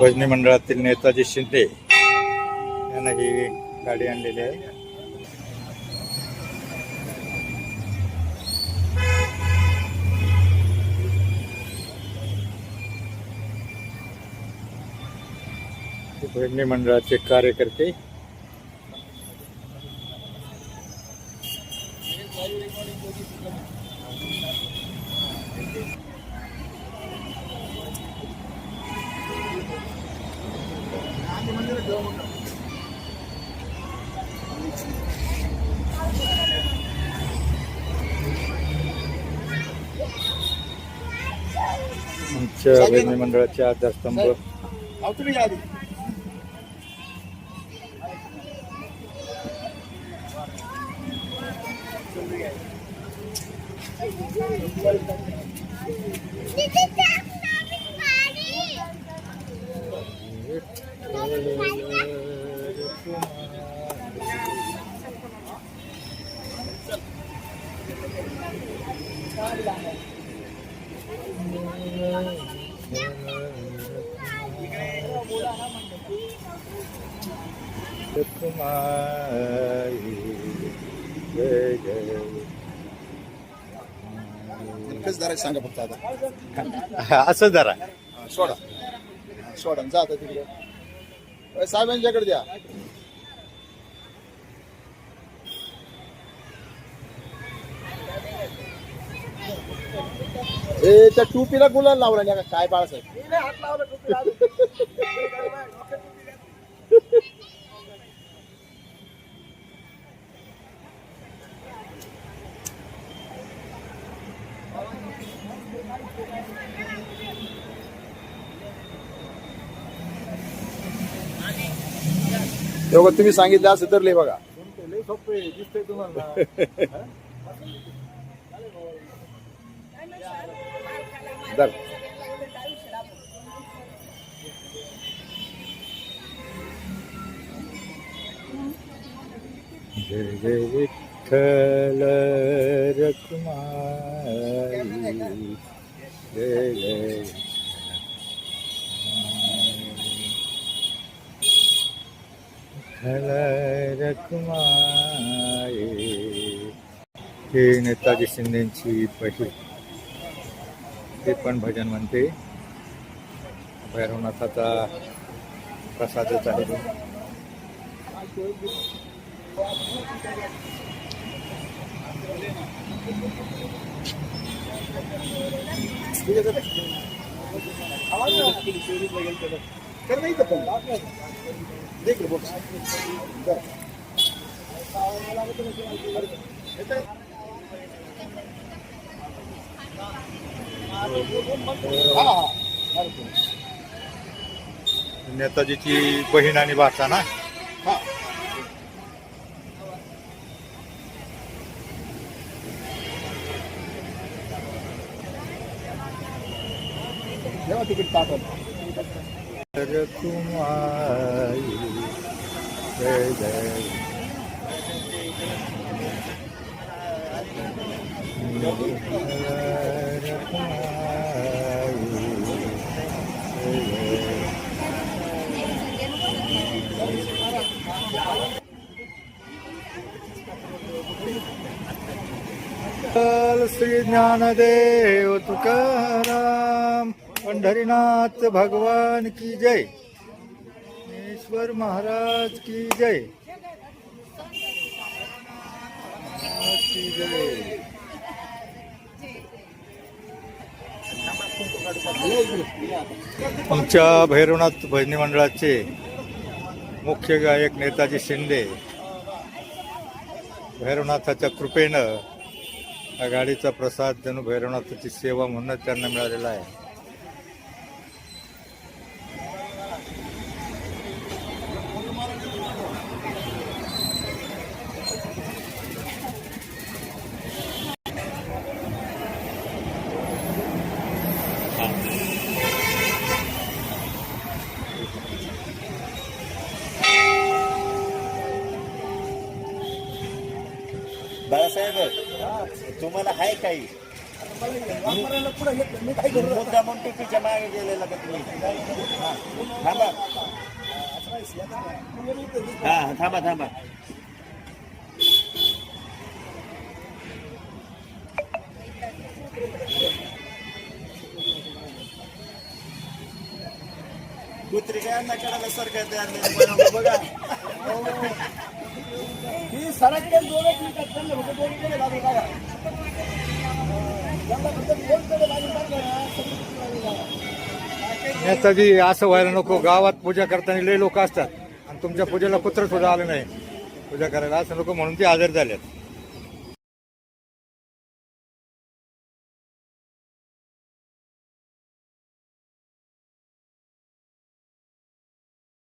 भजनी मंडळातील नेताजी शिंदे यांना ही गाडी आणलेली आहे. भजनी मंडळाचे कार्यकर्ते आमच्या भजनी मंडळाचे आधारस्तंभ कसं धरायचं सांगा फक्त आता. असं जरा. हा, सोडा. सोडा जा आता तिकडे. साहेबांच्याकडे द्या. ए त्या टुपीला गुलाल लावला नाही का? काय बाळासाहेब? तेव्हा तुम्ही सांगितलं असं तर लय बघा. धर. जय जय विठ्ठल रखुमाई जय जय विठ्ठल रखुमाई हे नेताजी शिंदेची पहिली ते पण भजन म्हणते. भैरवनाथाचा प्रसादच आहे नेताजीची बहीण आणि भाचा ना? तिकीट टाकून श्री ज्ञानदेव तुकाराम पंढरीनाथ भगवान की जय. ईश्वर महाराज की जय की जय. आमच्या भैरवनाथ भजनी मंडळाचे मुख्य गायक नेताजी शिंदे भैरवनाथाच्या कृपेनं आघाडीचा प्रसाद जणू भैरवनाथाची सेवा म्हणूनच त्यांना मिळालेला आहे. बाळासाहेब तुम्हाला आहे काही? वापरायला पुढे घेतलं मुद्दा म्हणून टोपीच्या मागे गेलेला का तुम्ही? थांबा. हा थांबा थांबा. कुत्री काय अन्नाकडे सरकार तयार नाही बघा. ही सराकडे मिनिटात दोन कडे लागून टाका फक्त दोन कडे लागून टाका नेताजी असं व्हायला नको. गावात पूजा करताना लय लोक असतात. आणि तुमच्या पूजेला कुत्र सुद्धा आलं नाही. पूजा करायला असं नको म्हणून ते आजारी झालेत.